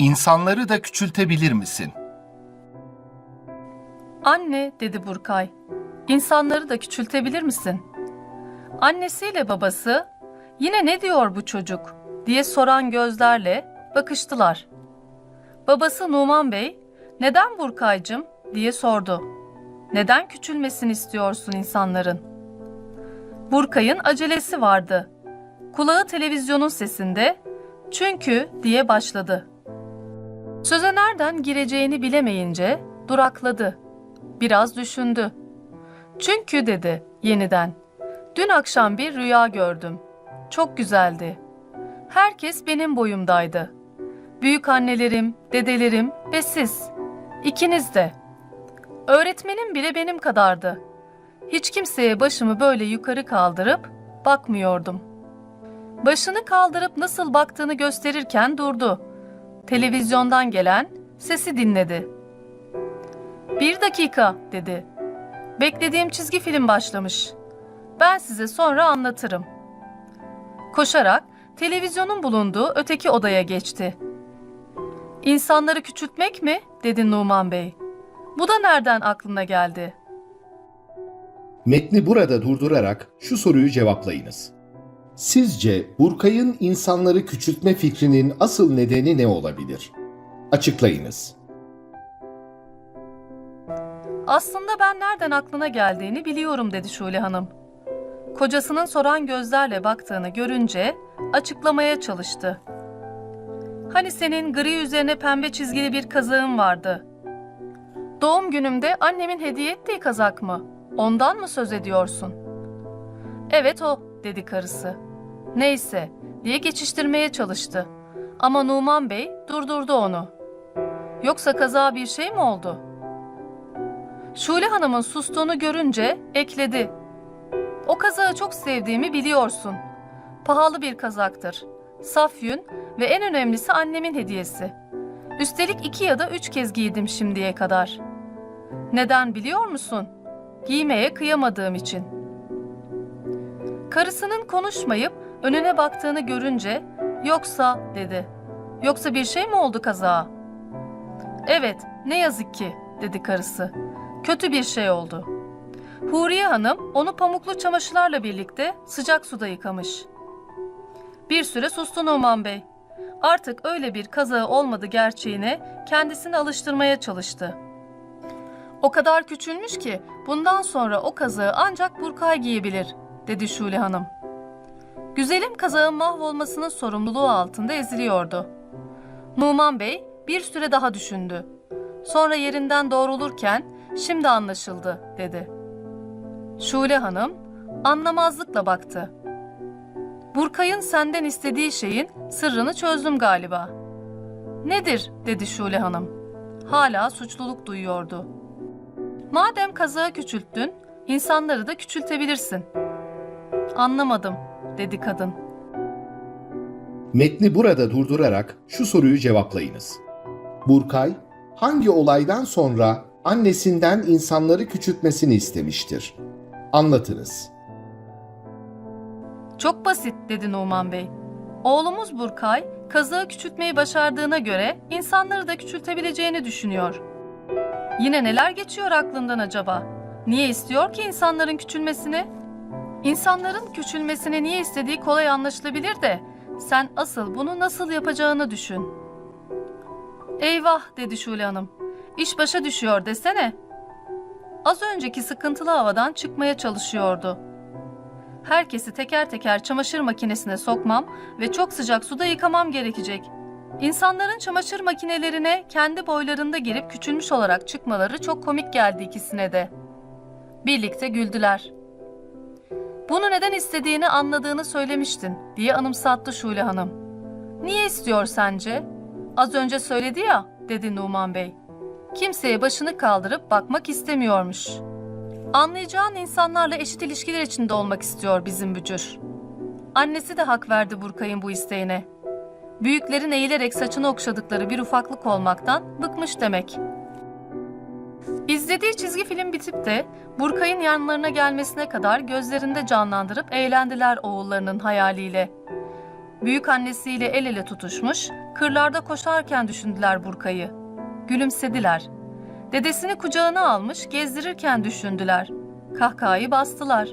İnsanları da küçültebilir misin? Anne, dedi Burkay, insanları da küçültebilir misin? Annesiyle babası, yine ne diyor bu çocuk diye soran gözlerle bakıştılar. Babası Numan Bey, neden Burkaycım diye sordu. Neden küçülmesini istiyorsun insanların? Burkay'ın acelesi vardı. Kulağı televizyonun sesinde, çünkü diye başladı. Söze nereden gireceğini bilemeyince durakladı. Biraz düşündü. Çünkü dedi yeniden. Dün akşam bir rüya gördüm. Çok güzeldi. Herkes benim boyumdaydı. Büyük annelerim, dedelerim ve siz. İkiniz de. Öğretmenim bile benim kadardı. Hiç kimseye başımı böyle yukarı kaldırıp bakmıyordum. Başını kaldırıp nasıl baktığını gösterirken durdu. Televizyondan gelen sesi dinledi. Bir dakika dedi. Beklediğim çizgi film başlamış. Ben size sonra anlatırım. Koşarak televizyonun bulunduğu öteki odaya geçti. İnsanları küçültmek mi? dedi Numan Bey. Bu da nereden aklına geldi? Metni burada durdurarak şu soruyu cevaplayınız. Sizce Burkay'ın insanları küçültme fikrinin asıl nedeni ne olabilir? Açıklayınız. Aslında ben nereden aklına geldiğini biliyorum dedi Şule Hanım. Kocasının soran gözlerle baktığını görünce açıklamaya çalıştı. Hani senin gri üzerine pembe çizgili bir kazağın vardı. Doğum günümde annemin hediye ettiği kazak mı? Ondan mı söz ediyorsun? Evet o, dedi karısı. Neyse, diye geçiştirmeye çalıştı. Ama Numan Bey durdurdu onu. Yoksa kazağa bir şey mi oldu?'' Şule Hanım'ın sustuğunu görünce ekledi. O kazağı çok sevdiğimi biliyorsun. Pahalı bir kazaktır. Saf yün ve en önemlisi annemin hediyesi. Üstelik iki ya da üç kez giydim şimdiye kadar. Neden biliyor musun? Giymeye kıyamadığım için. Karısının konuşmayıp önüne baktığını görünce yoksa dedi. Yoksa bir şey mi oldu kazağa? Evet, ne yazık ki dedi karısı. Kötü bir şey oldu. Huriye Hanım onu pamuklu çamaşırlarla birlikte sıcak suda yıkamış. Bir süre sustu Numan Bey. Artık öyle bir kazağı olmadı gerçeğine kendisini alıştırmaya çalıştı. O kadar küçülmüş ki bundan sonra o kazağı ancak Burkay giyebilir, dedi Şule Hanım. Güzelim kazağın mahvolmasının sorumluluğu altında eziliyordu. Numan Bey bir süre daha düşündü. Sonra yerinden doğrulurken Şimdi anlaşıldı, dedi. Şule Hanım anlamazlıkla baktı. Burkay'ın senden istediği şeyin sırrını çözdüm galiba. Nedir, dedi Şule Hanım. Hala suçluluk duyuyordu. Madem kazağı küçülttün, insanları da küçültebilirsin. Anlamadım, dedi kadın. Metni burada durdurarak şu soruyu cevaplayınız. Burkay hangi olaydan sonra annesinden insanları küçültmesini istemiştir? Anlatınız. Çok basit dedi Numan Bey. Oğlumuz Burkay kazığı küçültmeyi başardığına göre insanları da küçültebileceğini düşünüyor. Yine neler geçiyor aklından acaba? Niye istiyor ki insanların küçülmesini? İnsanların küçülmesini niye istediği kolay anlaşılabilir de sen asıl bunu nasıl yapacağını düşün. Eyvah dedi Şule Hanım. İş başa düşüyor desene. Az önceki sıkıntılı havadan çıkmaya çalışıyordu. Herkesi teker teker çamaşır makinesine sokmam ve çok sıcak suda yıkamam gerekecek. İnsanların çamaşır makinelerine kendi boylarında girip küçülmüş olarak çıkmaları çok komik geldi ikisine de. Birlikte güldüler. Bunu neden istediğini anladığını söylemiştin diye anımsattı Şule Hanım. Niye istiyor sence? Az önce söyledi ya dedi Numan Bey. Kimseye başını kaldırıp bakmak istemiyormuş. Anlayacağın insanlarla eşit ilişkiler içinde olmak istiyor bizim bücür. Annesi de hak verdi Burkay'ın bu isteğine. Büyüklerin eğilerek saçını okşadıkları bir ufaklık olmaktan bıkmış demek. İzlediği çizgi film bitip de Burkay'ın yanlarına gelmesine kadar gözlerinde canlandırıp eğlendiler oğullarının hayaliyle. büyük annesiyle el ele tutuşmuş, kırlarda koşarken düşündüler Burkay'ı. Gülümsediler. Dedesini kucağına almış, gezdirirken düşündüler. Kahkahayı bastılar.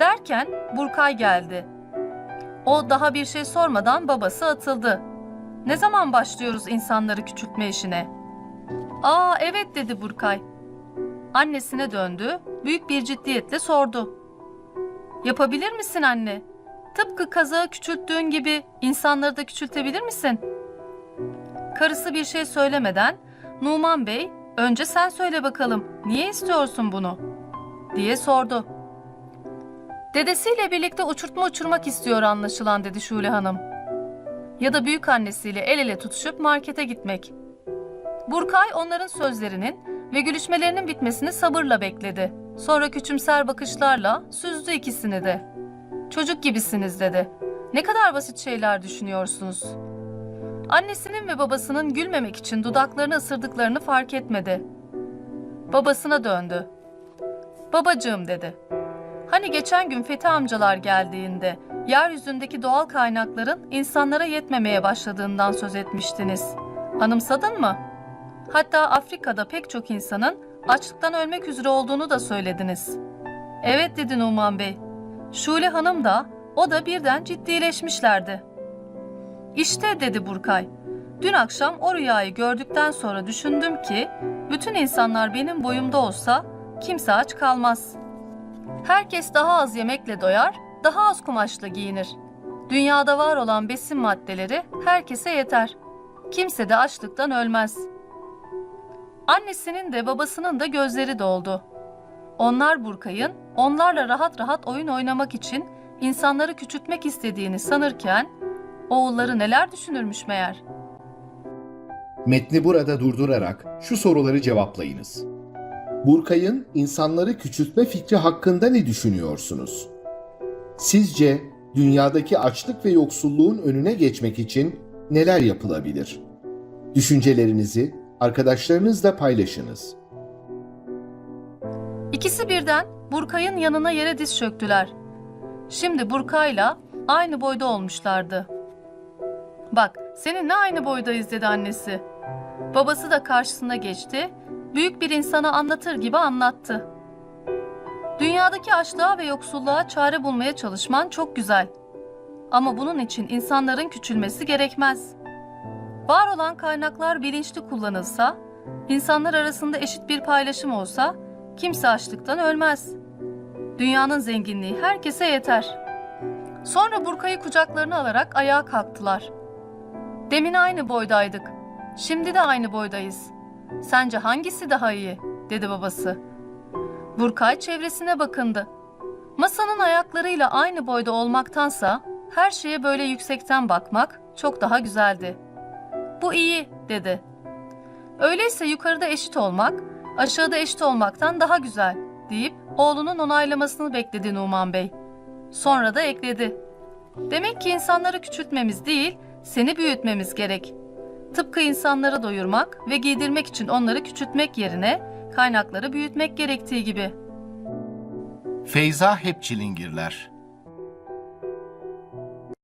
Derken Burkay geldi. O daha bir şey sormadan babası atıldı. Ne zaman başlıyoruz insanları küçültme işine? Aa evet dedi Burkay. Annesine döndü, büyük bir ciddiyetle sordu. Yapabilir misin anne? Tıpkı kazağı küçülttüğün gibi insanları da küçültebilir misin? Karısı bir şey söylemeden Numan Bey, önce sen söyle bakalım, niye istiyorsun bunu? diye sordu. Dedesiyle birlikte uçurtma uçurmak istiyor anlaşılan dedi Şule Hanım. Ya da büyük annesiyle el ele tutuşup markete gitmek. Burkay onların sözlerinin ve gülüşmelerinin bitmesini sabırla bekledi. Sonra küçümser bakışlarla süzdü ikisini de. Çocuk gibisiniz dedi. Ne kadar basit şeyler düşünüyorsunuz. Annesinin ve babasının gülmemek için dudaklarını ısırdıklarını fark etmedi. Babasına döndü. Babacığım dedi. Hani geçen gün Fethi amcalar geldiğinde yeryüzündeki doğal kaynakların insanlara yetmemeye başladığından söz etmiştiniz. Anımsadın mı? Hatta Afrika'da pek çok insanın açlıktan ölmek üzere olduğunu da söylediniz. Evet dedi Numan Bey. Şule Hanım da o da birden ciddileşmişlerdi. İşte dedi Burkay. Dün akşam o rüyayı gördükten sonra düşündüm ki bütün insanlar benim boyumda olsa kimse aç kalmaz. Herkes daha az yemekle doyar, daha az kumaşla giyinir. Dünyada var olan besin maddeleri herkese yeter. Kimse de açlıktan ölmez. Annesinin de babasının da gözleri doldu. Onlar Burkay'ın onlarla rahat rahat oyun oynamak için insanları küçültmek istediğini sanırken oğulları neler düşünürmüş meğer. Metni burada durdurarak şu soruları cevaplayınız. Burkay'ın insanları küçültme fikri hakkında ne düşünüyorsunuz? Sizce dünyadaki açlık ve yoksulluğun önüne geçmek için neler yapılabilir? Düşüncelerinizi arkadaşlarınızla paylaşınız. İkisi birden Burkay'ın yanına yere diz çöktüler. Şimdi Burkay'la aynı boyda olmuşlardı. Bak, seninle aynı boydayız dedi annesi. Babası da karşısına geçti, büyük bir insana anlatır gibi anlattı. Dünyadaki açlığa ve yoksulluğa çare bulmaya çalışman çok güzel. Ama bunun için insanların küçülmesi gerekmez. Var olan kaynaklar bilinçli kullanılsa, insanlar arasında eşit bir paylaşım olsa, kimse açlıktan ölmez. Dünyanın zenginliği herkese yeter. Sonra Burkay'ı kucaklarına alarak ayağa kalktılar. Demin aynı boydaydık. Şimdi de aynı boydayız. Sence hangisi daha iyi? dedi babası. Burkay çevresine bakındı. Masanın ayaklarıyla aynı boyda olmaktansa her şeye böyle yüksekten bakmak çok daha güzeldi. Bu iyi dedi. Öyleyse yukarıda eşit olmak, aşağıda eşit olmaktan daha güzel deyip oğlunun onaylamasını bekledi Numan Bey. Sonra da ekledi. Demek ki insanları küçültmemiz değil, seni büyütmemiz gerek. Tıpkı insanları doyurmak ve giydirmek için onları küçültmek yerine kaynakları büyütmek gerektiği gibi. Feyza hep çilingirler.